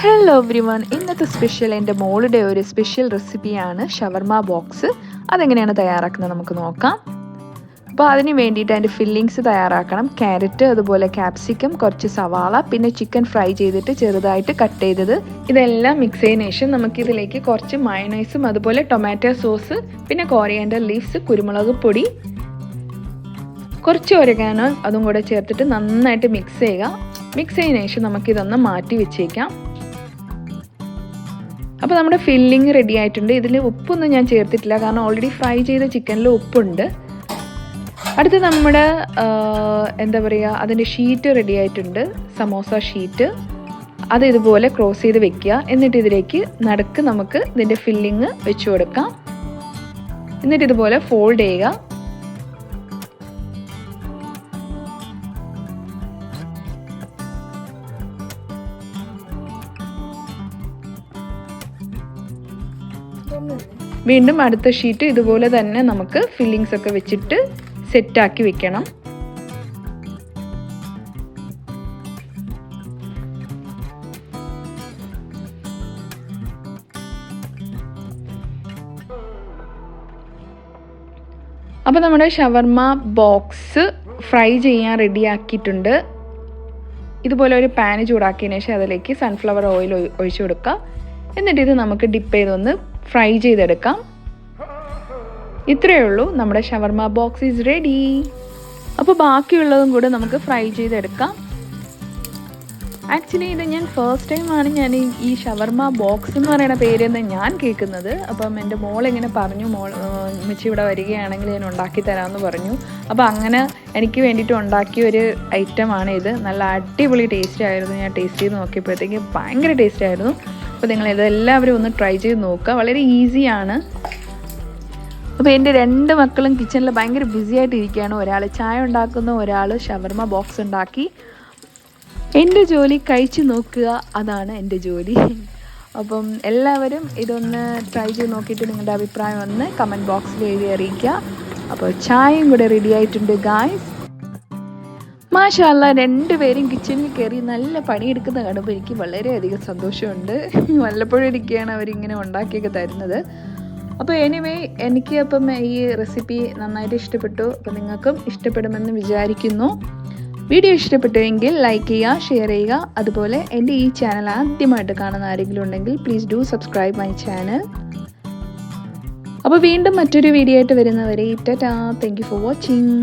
Hello everyone ഇന്നത്തെ special എന്റെ മോളുടെ ഒരു സ്പെഷ്യൽ റെസിപ്പിയാണ് ഷവർമ ബോക്സ്. അതെങ്ങനെയാണ് തയ്യാറാക്കുന്നത് നമുക്ക് നോക്കാം. അപ്പോൾ അതിന് വേണ്ടിയിട്ട് അതിന്റെ ഫില്ലിങ്സ് തയ്യാറാക്കണം. ക്യാരറ്റ് അതുപോലെ ക്യാപ്സിക്കം കുറച്ച് സവാള പിന്നെ ചിക്കൻ ഫ്രൈ ചെയ്തിട്ട് ചെറുതായിട്ട് കട്ട് ചെയ്തത്. ഇതെല്ലാം മിക്സ് ചെയ്തതിനു ശേഷം നമുക്കിതിലേക്ക് കുറച്ച് മയണൈസും അതുപോലെ ടൊമാറ്റോ സോസ് പിന്നെ കോറിയാൻഡർ ലീവ്സ് കുരുമുളക് പൊടി കുറച്ച് ഒരകാനോ അതും കൂടെ ചേർത്തിട്ട് നന്നായിട്ട് മിക്സ് ചെയ്യുക. മിക്സ് ചെയ്തതിനു ശേഷം നമുക്കിതൊന്ന് മാറ്റി വെച്ചേക്കാം. അപ്പോൾ നമ്മുടെ ഫില്ലിങ് റെഡി ആയിട്ടുണ്ട്. ഇതിൽ ഉപ്പൊന്നും ഞാൻ ചേർത്തിട്ടില്ല. കാരണം ഓൾറെഡി ഫ്രൈ ചെയ്ത ചിക്കനിൽ ഉപ്പുണ്ട്. അടുത്ത് നമ്മുടെ എന്താ പറയുക അതിന്റെ ഷീറ്റ് റെഡി ആയിട്ടുണ്ട്. സമോസ ഷീറ്റ് അത് ഇതുപോലെ ക്രോസ് ചെയ്ത് വെക്കുക. എന്നിട്ട് ഇതിലേക്ക് നടുക്ക് നമുക്ക് ഇതിന്റെ ഫില്ലിങ് വെച്ച് കൊടുക്കാം. എന്നിട്ട് ഇതുപോലെ ഫോൾഡ് ചെയ്യുക. വീണ്ടും അടുത്ത ഷീറ്റ് ഇതുപോലെ തന്നെ നമുക്ക് ഫില്ലിങ്സ് ഒക്കെ വെച്ചിട്ട് സെറ്റാക്കി വെക്കണം. അപ്പോൾ നമ്മുടെ ഷവർമ ബോക്സ് ഫ്രൈ ചെയ്യാൻ റെഡിയാക്കിയിട്ടുണ്ട് ഇതുപോലെ ഒരു പാന് ചൂടാക്കിയതിന് ശേഷം അതിലേക്ക് സൺഫ്ലവർ ഓയിൽ ഒഴിച്ചു കൊടുക്കുക എന്നിട്ട് ഇത് നമുക്ക് ഡിപ്പ് ചെയ്തൊന്ന് ഫ്രൈ ചെയ്തെടുക്കാം. ഇത്രയേ ഉള്ളൂ നമ്മുടെ ഷവർമ ബോക്സ് ഈസ് റെഡി. അപ്പോൾ ബാക്കിയുള്ളതും കൂടെ നമുക്ക് ഫ്രൈ ചെയ്തെടുക്കാം. ആക്ച്വലി ഇത് ഞാൻ ഫസ്റ്റ് ടൈം ആണ് ഞാൻ ഈ ഷവർമ ബോക്സ് എന്ന് പറയുന്ന പേരെന്ന് ഞാൻ കേൾക്കുന്നത്. അപ്പം എന്റെ മോൾ ഇങ്ങനെ പറഞ്ഞു മോൾ മിച്ച ഇവിടെ വരികയാണെങ്കിൽ ഞാൻ ഉണ്ടാക്കി തരാമെന്ന് പറഞ്ഞു. അപ്പോൾ അങ്ങനെ എനിക്ക് വേണ്ടിയിട്ട് ഉണ്ടാക്കിയ ഒരു ഐറ്റമാണ് ഇത്. നല്ല അടിപൊളി ടേസ്റ്റ് ആയിരുന്നു. ഞാൻ ടേസ്റ്റ് ചെയ്ത് നോക്കിയപ്പോഴത്തേക്ക് ഭയങ്കര ടേസ്റ്റ് ആയിരുന്നു. അപ്പോൾ നിങ്ങൾ ഇതെല്ലാവരും ഒന്ന് ട്രൈ ചെയ്ത് നോക്കുക. വളരെ ഈസിയാണ് അപ്പോൾ എന്റെ രണ്ട് മക്കളും കിച്ചണിൽ ഭയങ്കര ബിസി ആയിട്ട് ഇരിക്കുകയാണ്. ഒരാൾ ചായ ഉണ്ടാക്കുന്ന ഒരാൾ ഷവർമ ബോക്സ് ഉണ്ടാക്കി. എന്റെ ജോലി കഴിച്ചു നോക്കുക. അതാണ് എന്റെ ജോലി. അപ്പം എല്ലാവരും ഇതൊന്ന് ട്രൈ ചെയ്ത് നോക്കിയിട്ട് നിങ്ങളുടെ അഭിപ്രായം ഒന്ന് കമന്റ് ബോക്സിൽ എഴുതി അറിയിക്കുക. അപ്പോൾ ചായയും കൂടെ റെഡി ആയിട്ടുണ്ട് ഗായ്സ് മാഷാല്ല രണ്ടുപേരും കിച്ചണിൽ കയറി നല്ല പണിയെടുക്കുന്ന കാണുമ്പോൾ എനിക്ക് വളരെയധികം സന്തോഷമുണ്ട്. വല്ലപ്പോഴും ഇരിക്കുകയാണ് അവരിങ്ങനെ ഉണ്ടാക്കിയൊക്കെ തരുന്നത്. അപ്പോൾ എനിവേ എനിക്ക് അപ്പം ഈ റെസിപ്പി നന്നായിട്ട് ഇഷ്ടപ്പെട്ടു. അപ്പോൾ നിങ്ങൾക്കും ഇഷ്ടപ്പെടുമെന്ന് വിചാരിക്കുന്നു. വീഡിയോ ഇഷ്ടപ്പെട്ടുവെങ്കിൽ ലൈക്ക് ചെയ്യുക ഷെയർ ചെയ്യുക. അതുപോലെ എന്റെ ഈ ചാനൽ ആദ്യമായിട്ട് കാണുന്ന ആരെങ്കിലും ഉണ്ടെങ്കിൽ please do subscribe my channel അപ്പോൾ വീണ്ടും മറ്റൊരു വീഡിയോ ആയിട്ട് വരുന്നവരെ Tata. Thank you for watching